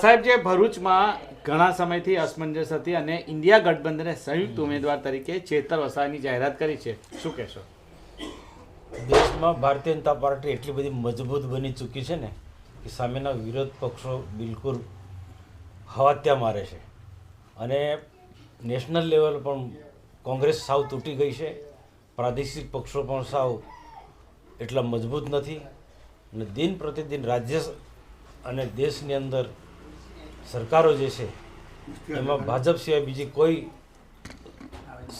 સાહેબ, જે ભરૂચમાં ઘણા સમયથી અસમંજસ હતી અને ઇન્ડિયા ગઠબંધને સંયુક્ત ઉમેદવાર તરીકે ચેતર વસાવાની જાહેરાત કરી છે. શું કહેશો? દેશમાં ભારતીય જનતા પાર્ટી એટલી બધી મજબૂત બની ચૂકી છે ને કે સામેના વિરોધ પક્ષો બિલકુલ હવા ત્યાં મારે છે. અને નેશનલ લેવલ પણ કોંગ્રેસ સાવ તૂટી ગઈ છે. પ્રાદેશિક પક્ષો પણ સાવ એટલા મજબૂત નથી. અને દિન પ્રતિદિન રાજ્ય અને દેશની અંદર સરકારો જે છે, એમાં ભાજપ સિવાય બીજી કોઈ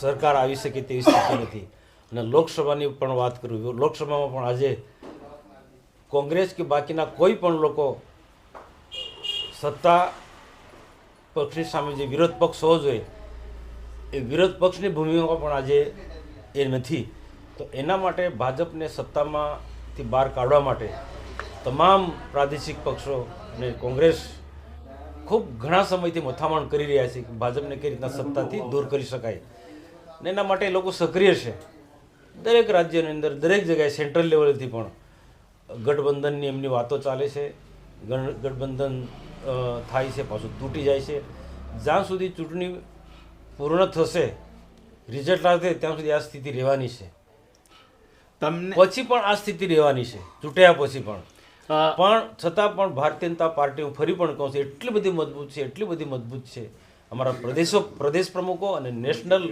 સરકાર આવી શકે તેવી સ્થિતિ નથી. અને લોકસભાની પણ વાત કરું, લોકસભામાં પણ આજે કોંગ્રેસ કે બાકીના કોઈ પણ લોકો સત્તા પક્ષની સામે જે વિરોધ પક્ષ હોવો જોઈએ, એ વિરોધ પક્ષની ભૂમિકા પણ આજે એ નથી. તો એના માટે ભાજપને સત્તામાંથી બહાર કાઢવા માટે તમામ પ્રાદેશિક પક્ષો અને કોંગ્રેસ ખૂબ ઘણા સમયથી મથામણ કરી રહ્યા છે કે ભાજપને કઈ રીતના સત્તાથી દૂર કરી શકાય. ને એના માટે લોકો સક્રિય છે. દરેક રાજ્યની અંદર દરેક જગ્યાએ સેન્ટ્રલ લેવલેથી પણ ગઠબંધનની એમની વાતો ચાલે છે. ગઠબંધન થાય છે પાછું તૂટી જાય છે. જ્યાં સુધી ચૂંટણી પૂર્ણ થશે રિઝલ્ટ આવશે ત્યાં સુધી આ સ્થિતિ રહેવાની છે. તમને પછી પણ આ સ્થિતિ રહેવાની છે. ચૂંટ્યા પછી પણ. પણ છતાં પણ ભારતીય જનતા પાર્ટી, હું ફરી પણ કહું છું, એટલી બધી મજબૂત છે, એટલી બધી મજબૂત છે. અમારા પ્રદેશો, પ્રદેશ પ્રમુખો અને નેશનલ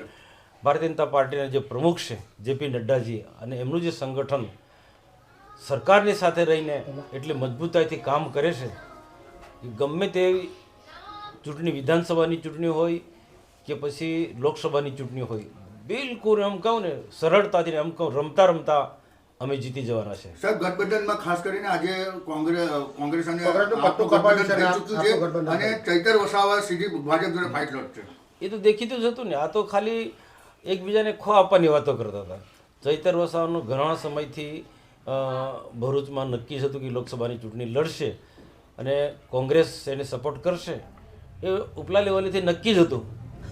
ભારતીય જનતા પાર્ટીના જે પ્રમુખ છે, જેપી નડ્ડાજી અને એમનું જે સંગઠન સરકારની સાથે રહીને એટલી મજબૂતાઈથી કામ કરે છે ગમે તેવી ચૂંટણી વિધાનસભાની ચૂંટણી હોય કે પછી લોકસભાની ચૂંટણી હોય, બિલકુલ એમ કહું ને સરળતાથી એમ કહું, રમતા રમતા અમે જીતી જવાના છે. સાહેબ ગઠબંધનમાં ખાસ કરીને આજે કોંગ્રેસ કોંગ્રેસ અને ગઠબંધન અને ચૂક્યું છે અને ચૈતર વસાવા સીધી ભાજપ જોડે ફાઇટ લડશે. એ તો દેખીતું જ હતું ને આ તો ખાલી એકબીજાને ખો આપવાની વાતો કરતા હતા. ચૈતર વસાવાનો ઘણા સમયથી ભરૂચમાં નક્કી જ હતું કે લોકસભાની ચૂંટણી લડશે અને કોંગ્રેસ એને સપોર્ટ કરશે. એ ઉપલા લેવલેથી નક્કી જ હતું.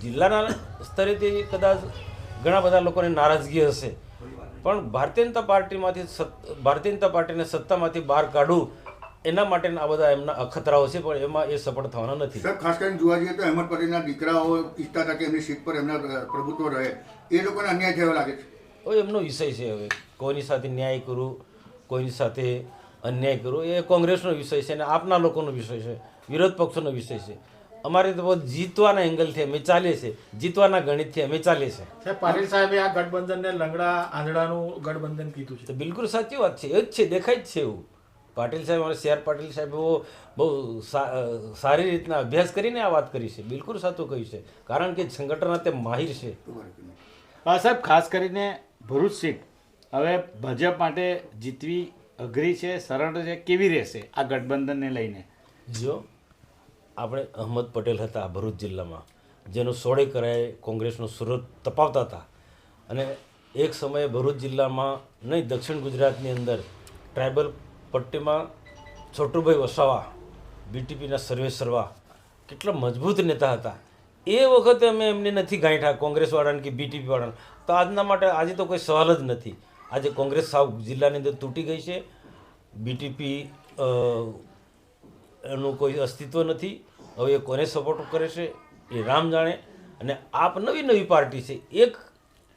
જિલ્લાના સ્તરેથી કદાચ ઘણા બધા લોકોને નારાજગી હશે. પણ ભારતીય જનતા પાર્ટીમાંથી ભારતીય જનતા પાર્ટીને સત્તામાંથી બહાર કાઢવું એના માટેના આ બધા એમના અખતરાઓ છે પણ એમાં એ સફળ થવાના નથી. સાહેબ ખાસ કરીને જોવા જઈએ તો અહેમદ પટેલના દીકરાઓ ઈચ્છતા હતા કે એમની સીટ પર એમના પ્રભુત્વ રહે. એ લોકોને અન્યાય થયો લાગે છે. એમનો વિષય છે હવે. કોઈની સાથે ન્યાય કરું કોઈની સાથે અન્યાય કરવો એ કોંગ્રેસનો વિષય છે અને આપના લોકોનો વિષય છે વિરોધ પક્ષોનો વિષય છે. અમારે તો બહુ જીતવાના એંગલથી અમે ચાલીએ છીએ. જીતવાના ગણિતથી અમે ચાલીએ છીએ. સાહેબ પાટીલ સાહેબે આ ગઠબંધનને લંગડા આંધળાનું ગઠબંધન કીધું છે. તો બિલકુલ સાચી વાત છે. એ જ છે દેખાય જ છે એવું. પાટીલ સાહેબ અમારે સી આર પાટીલ સાહેબ બહુ સારી રીતના અભ્યાસ કરીને આ વાત કરી છે. બિલકુલ સાચું કહ્યું છે. કારણ કે સંગઠનના તે માહિર છે. સાહેબ ખાસ કરીને ભરૂચ સીટ. હવે ભાજપ માટે જીતવી અઘરી છે સરળ છે કેવી રહેશે આ ગઠબંધનને લઈને? જો આપણે અહમદ પટેલ હતા ભરૂચ જિલ્લામાં, જેનું સોળે કરાએ કોંગ્રેસનો સુરત તપાવતા હતા. અને એક સમયે ભરૂચ જિલ્લામાં નહીં, દક્ષિણ ગુજરાતની અંદર ટ્રાઇબલ પટ્ટીમાં છોટુભાઈ વસાવા, બીટીપીના સર્વે સર્વા, કેટલા મજબૂત નેતા હતા. એ વખતે અમે એમને નથી ગાંઠા કોંગ્રેસવાળાને કે બીટીપીવાળાને. તો આજના માટે આજે તો કોઈ સવાલ જ નથી. આજે કોંગ્રેસ સાવ જિલ્લાની અંદર તૂટી ગઈ છે. બીટીપી એનું કોઈ અસ્તિત્વ નથી. હવે એ કોને સપોર્ટ કરે છે એ રામ જાણે. અને આપ નવી નવી પાર્ટી છે. એક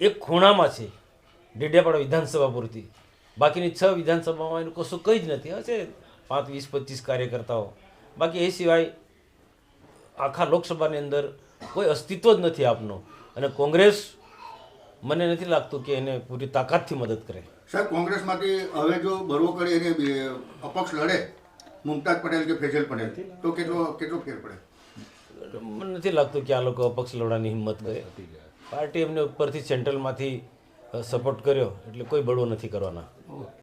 એક ખૂણામાં છે. ડેડિયાપાડા વિધાનસભા પૂરતી. બાકીની છ વિધાનસભામાં એનું કશું કંઈ જ નથી. હશે પાંચ, વીસ, પચીસ કાર્યકર્તાઓ. બાકી એ સિવાય આખા લોકસભાની અંદર કોઈ અસ્તિત્વ જ નથી આપનું. અને કોંગ્રેસ મને નથી લાગતું કે એને પૂરી તાકાતથી મદદ કરે. સાહેબ કોંગ્રેસમાંથી હવે જો બરવો કરી એને અપક્ષ લડે મુમતાજ પટેલ કે ફેજલ પટેલ? તો કેટલો કેટલો ફેર પડે? મને નથી લાગતું કે આ લોકો અપક્ષ લડવાની હિંમત કરે. પાર્ટી એમને ઉપરથી સેન્ટ્રલમાંથી સપોર્ટ કર્યો, એટલે કોઈ બળવો નથી કરવાના.